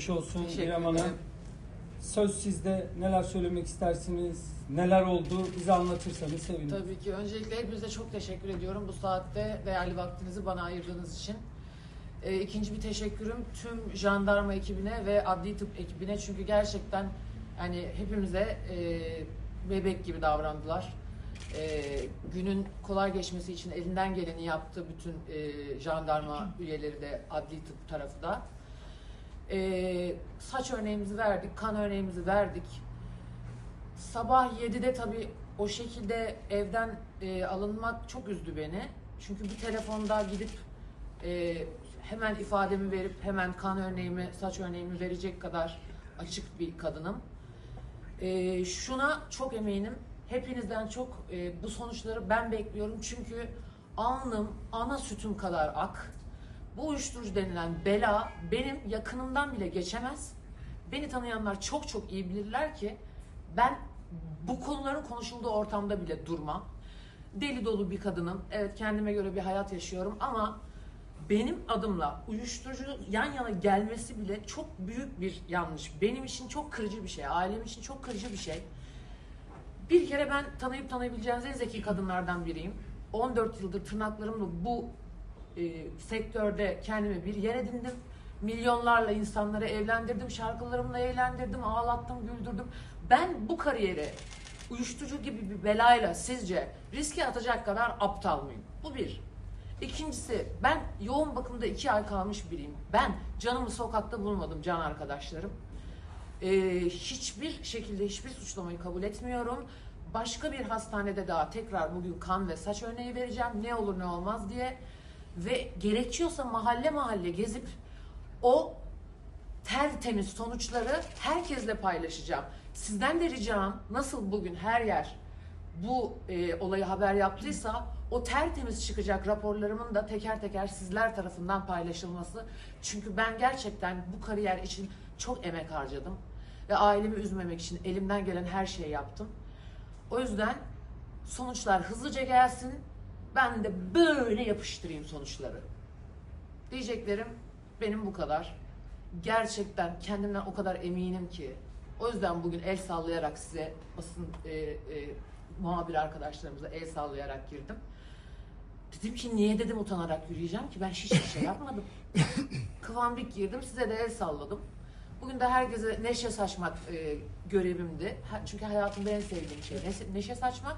geçmiş olsun İrem Hanım. Söz sizde. Neler söylemek istersiniz? Neler oldu? Bize anlatırsanız sevinirim. Tabii ki. Öncelikle hepinize çok teşekkür ediyorum bu saatte değerli vaktinizi bana ayırdığınız için. Ee, ikinci bir teşekkürüm tüm jandarma ekibine ve adli tıp ekibine çünkü gerçekten hani hepimize e, bebek gibi davrandılar. E, günün kolay geçmesi için elinden geleni yaptı bütün e, jandarma üyeleri de adli tıp tarafı da. E, saç örneğimizi verdik, kan örneğimizi verdik. Sabah 7'de tabii o şekilde evden e, alınmak çok üzdü beni. Çünkü bir telefonda gidip e, hemen ifademi verip hemen kan örneğimi, saç örneğimi verecek kadar açık bir kadınım. E, şuna çok eminim. Hepinizden çok e, bu sonuçları ben bekliyorum. Çünkü alnım ana sütüm kadar ak. Bu uyuşturucu denilen bela benim yakınımdan bile geçemez. Beni tanıyanlar çok çok iyi bilirler ki ben bu konuların konuşulduğu ortamda bile durmam. Deli dolu bir kadınım. Evet kendime göre bir hayat yaşıyorum ama benim adımla uyuşturucu yan yana gelmesi bile çok büyük bir yanlış. Benim için çok kırıcı bir şey. Ailem için çok kırıcı bir şey. Bir kere ben tanıyıp tanıyabileceğiniz en zeki kadınlardan biriyim. 14 yıldır tırnaklarımla bu e, sektörde kendime bir yer edindim. Milyonlarla insanları evlendirdim, şarkılarımla eğlendirdim, ağlattım, güldürdüm. Ben bu kariyeri uyuşturucu gibi bir belayla sizce riske atacak kadar aptal mıyım? Bu bir. İkincisi ben yoğun bakımda iki ay kalmış biriyim. Ben canımı sokakta bulmadım can arkadaşlarım. Ee, hiçbir şekilde hiçbir suçlamayı kabul etmiyorum. Başka bir hastanede daha tekrar bugün kan ve saç örneği vereceğim. Ne olur ne olmaz diye. Ve gerekiyorsa mahalle mahalle gezip o tertemiz sonuçları herkesle paylaşacağım. Sizden de ricam nasıl bugün her yer bu e, olayı haber yaptıysa o tertemiz çıkacak raporlarımın da teker teker sizler tarafından paylaşılması. Çünkü ben gerçekten bu kariyer için çok emek harcadım. Ve ailemi üzmemek için elimden gelen her şeyi yaptım. O yüzden sonuçlar hızlıca gelsin. Ben de böyle yapıştırayım sonuçları. Diyeceklerim benim bu kadar. Gerçekten kendimden o kadar eminim ki. O yüzden bugün el sallayarak size basın e, e, muhabir arkadaşlarımıza el sallayarak girdim. Dedim ki niye dedim utanarak yürüyeceğim ki ben hiçbir şey yapmadım. Kıvamlık girdim size de el salladım. Bugün de herkese neşe saçmak e, görevimdi. Ha- çünkü hayatımda en sevdiğim şey neşe, neşe saçmak.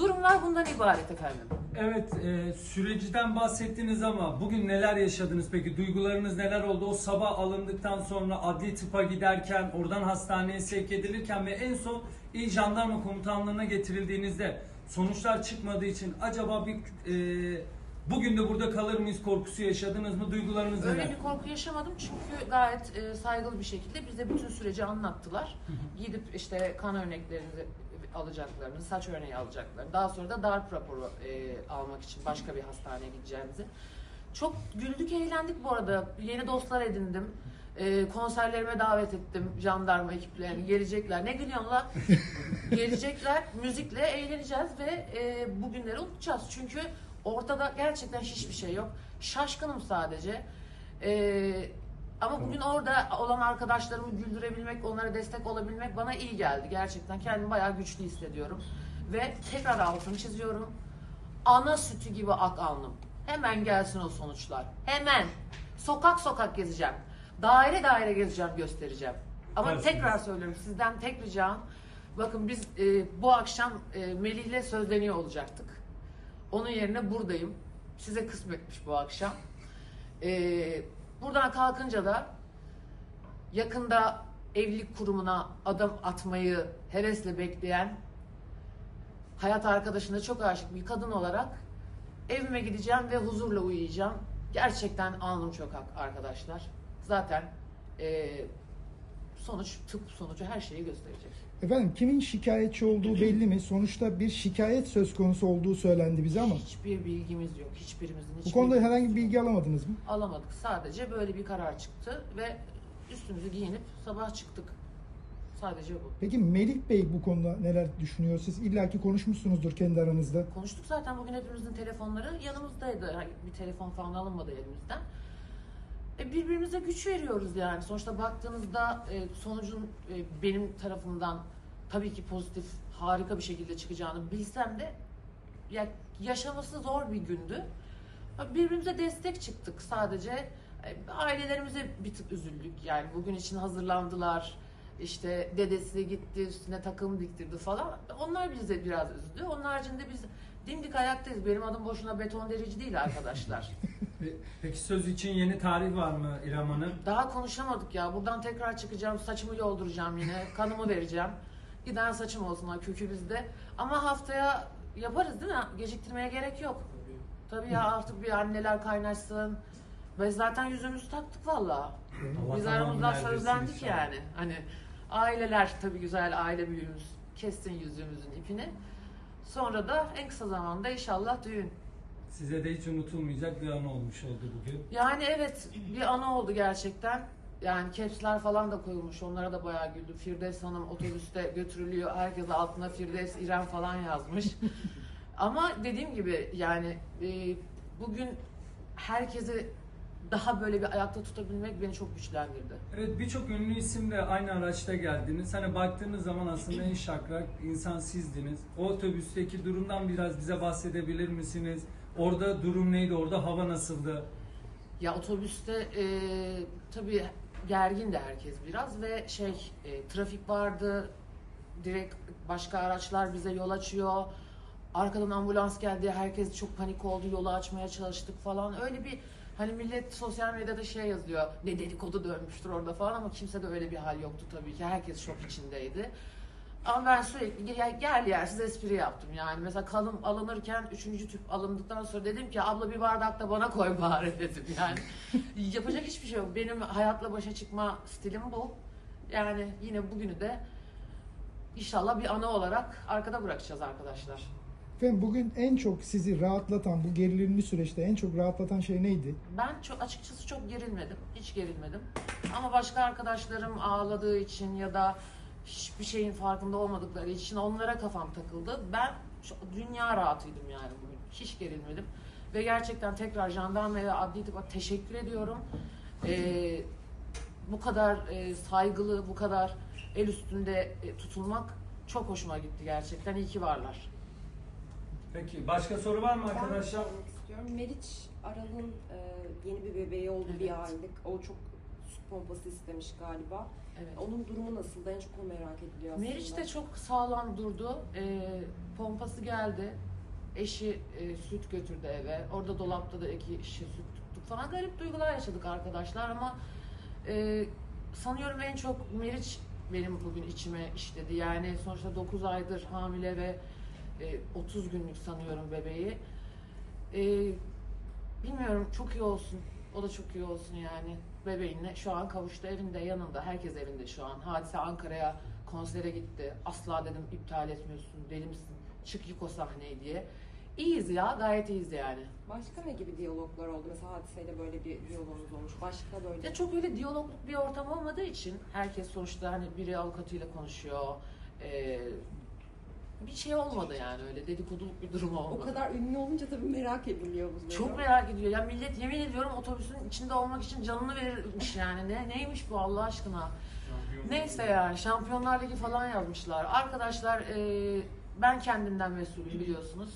Durumlar bundan ibaret efendim. Evet, e, süreciden bahsettiniz ama bugün neler yaşadınız peki? Duygularınız neler oldu? O sabah alındıktan sonra adli tıpa giderken, oradan hastaneye sevk edilirken ve en son il jandarma komutanlığına getirildiğinizde sonuçlar çıkmadığı için acaba bir e, bugün de burada kalır mıyız korkusu yaşadınız mı? Duygularınız Öyle neler? bir korku yaşamadım çünkü gayet e, saygılı bir şekilde bize bütün süreci anlattılar. Gidip işte kan örneklerinizi alacaklarını, saç örneği alacaklarını, daha sonra da darp raporu e, almak için başka bir hastaneye gideceğimizi. Çok güldük, eğlendik bu arada. Yeni dostlar edindim. E, konserlerime davet ettim jandarma ekiplerini. Gelecekler. Ne gülüyorsun? Gelecekler. Müzikle eğleneceğiz ve e, bu günleri unutacağız. Çünkü ortada gerçekten hiçbir şey yok. Şaşkınım sadece. E, ama bugün orada olan arkadaşlarımı güldürebilmek, onlara destek olabilmek bana iyi geldi. Gerçekten kendimi bayağı güçlü hissediyorum. Ve tekrar altını çiziyorum. Ana sütü gibi ak alnım. Hemen gelsin o sonuçlar. Hemen. Sokak sokak gezeceğim. Daire daire gezeceğim, göstereceğim. Ama Süpersiniz. tekrar söylüyorum sizden tek ricam. Bakın biz e, bu akşam e, Melih'le sözleniyor olacaktık. Onun yerine buradayım. Size kısmetmiş bu akşam. E, buradan kalkınca da yakında evlilik kurumuna adım atmayı hevesle bekleyen hayat arkadaşına çok aşık bir kadın olarak evime gideceğim ve huzurla uyuyacağım. Gerçekten alnım çok ak arkadaşlar. Zaten e, sonuç, tıp sonucu her şeyi gösterecek. Efendim kimin şikayetçi olduğu belli mi? Sonuçta bir şikayet söz konusu olduğu söylendi bize ama Hiçbir bilgimiz yok. Hiçbirimizin bu hiçbir konuda bilgimiz herhangi bir bilgi alamadınız mı? alamadık. Sadece böyle bir karar çıktı ve üstümüzü giyinip sabah çıktık. Sadece bu. Peki Melih Bey bu konuda neler düşünüyor? Siz illaki konuşmuşsunuzdur kendi aranızda. Konuştuk zaten bugün hepimizin telefonları yanımızdaydı. Bir telefon falan alınmadı elimizden. E, birbirimize güç veriyoruz yani. Sonuçta baktığınızda e, sonucun e, benim tarafımdan tabii ki pozitif, harika bir şekilde çıkacağını bilsem de ya, yaşaması zor bir gündü. Birbirimize destek çıktık sadece. Ailelerimize bir tık üzüldük. Yani bugün için hazırlandılar. İşte dedesi gitti üstüne takım diktirdi falan. Onlar bize biraz üzdü. Onun haricinde biz dimdik ayaktayız. Benim adım boşuna beton derici değil arkadaşlar. Pe- Peki söz için yeni tarih var mı İrem Hanım? Daha konuşamadık ya. Buradan tekrar çıkacağım. Saçımı yolduracağım yine. Kanımı vereceğim. Giden saçım olsun ha kökü bizde. Ama haftaya yaparız değil mi? Geciktirmeye gerek yok. Tabii ya artık bir anneler kaynaşsın. Ve zaten yüzümüzü taktık valla. Biz aramızda sözlendik yani. Hani aileler tabii güzel aile büyüğümüz kessin yüzümüzün ipini. Sonra da en kısa zamanda inşallah düğün. Size de hiç unutulmayacak bir an olmuş oldu bugün. Yani evet bir ana oldu gerçekten. Yani caps'ler falan da koyulmuş. Onlara da bayağı güldüm. Firdevs Hanım otobüste götürülüyor. Herkes altına Firdevs İrem falan yazmış. Ama dediğim gibi yani e, bugün herkesi daha böyle bir ayakta tutabilmek beni çok güçlendirdi. Evet birçok ünlü isim de aynı araçta geldiniz. Hani baktığınız zaman aslında en şakrak insan sizdiniz. O otobüsteki durumdan biraz bize bahsedebilir misiniz? Orada durum neydi? Orada hava nasıldı? Ya otobüste e, tabii gergin de herkes biraz ve şey e, trafik vardı. Direkt başka araçlar bize yol açıyor. Arkadan ambulans geldi. Herkes çok panik oldu. Yolu açmaya çalıştık falan. Öyle bir hani millet sosyal medyada şey yazıyor. Ne dedikodu dönmüştür orada falan ama kimse de öyle bir hal yoktu tabii ki. Herkes şok içindeydi. Ama ben sürekli gel, yersiz espri yaptım yani. Mesela kalım alınırken üçüncü tüp alındıktan sonra dedim ki abla bir bardak da bana koy bari dedim yani. Yapacak hiçbir şey yok. Benim hayatla başa çıkma stilim bu. Yani yine bugünü de inşallah bir ana olarak arkada bırakacağız arkadaşlar. Efendim bugün en çok sizi rahatlatan, bu gerilimli süreçte en çok rahatlatan şey neydi? Ben çok açıkçası çok gerilmedim. Hiç gerilmedim. Ama başka arkadaşlarım ağladığı için ya da hiçbir şeyin farkında olmadıkları için onlara kafam takıldı. Ben dünya rahatıydım yani bugün. Hiç gerilmedim. Ve gerçekten tekrar jandarma ve adli tıba teşekkür ediyorum. Ee, bu kadar e, saygılı, bu kadar el üstünde e, tutulmak çok hoşuma gitti gerçekten. İyi ki varlar. Peki başka soru var mı Ben arkadaşlar? istiyorum. Meriç Aral'ın e, yeni bir bebeği oldu bir Evet. aylık. O çok süt pompası istemiş galiba. Evet. Onun durumu nasıl? En çok o merak ediliyor aslında. Meriç de çok sağlam durdu. Ee, pompası geldi. Eşi e, süt götürdü eve. Orada dolapta da iki şişe süt tuttuk falan. Garip duygular yaşadık arkadaşlar ama e, sanıyorum en çok Meriç benim bugün içime işledi. Yani sonuçta 9 aydır hamile ve e, 30 günlük sanıyorum bebeği. E, bilmiyorum çok iyi olsun. O da çok iyi olsun yani. Bebeğinle şu an kavuştu evinde yanında. Herkes evinde şu an. Hadise Ankara'ya konsere gitti. Asla dedim iptal etmiyorsun. Deli misin? Çık yık o sahneyi diye. İyiyiz ya. Gayet iyiyiz yani. Başka ne gibi diyaloglar oldu? Mesela hadiseyle böyle bir diyalogumuz olmuş. Başka böyle... Ya çok öyle diyalogluk bir ortam olmadığı için herkes sonuçta hani biri avukatıyla konuşuyor. Ee, bir şey olmadı yani öyle dedikoduluk bir durum olmadı. O kadar ünlü olunca tabii merak ediliyor bu. Çok merak ediyor. Ya millet yemin ediyorum otobüsün içinde olmak için canını verirmiş yani. Ne neymiş bu Allah aşkına? Neyse yani Şampiyonlar Ligi falan yazmışlar. Arkadaşlar e, ben kendimden mesulüm biliyorsunuz.